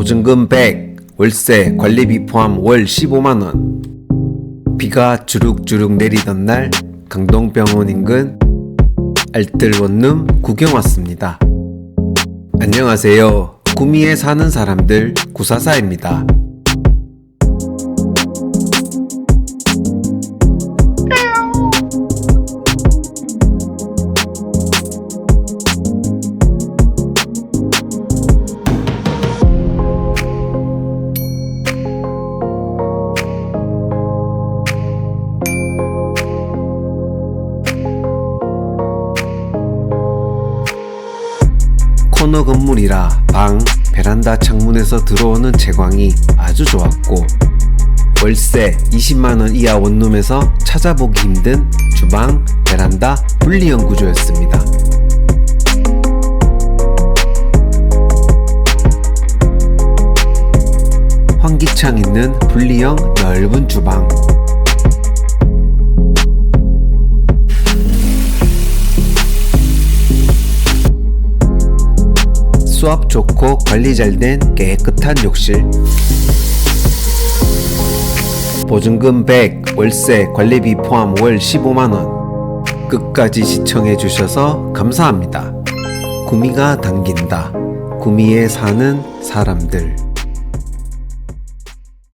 보증금 100, 월세, 관리비 포함 월 15만원. 비가 주룩주룩 내리던 날 강동병원 인근 알뜰 원룸 구경 왔습니다. 안녕하세요. 구미에 사는 사람들 구사사입니다. 코너 건물이라 방, 베란다 창문에서 들어오는 채광이 아주 좋았고 월세 20만원 이하 원룸에서 찾아보기 힘든 주방, 베란다 분리형 구조였습니다. 환기창 있는 분리형 넓은 주방 수압 좋고 관리 잘 된 깨끗한 욕실 보증금 100, 월세, 관리비 포함 월 15만원 끝까지 시청해 주셔서 감사합니다. 구미가 당긴다. 구미에 사는 사람들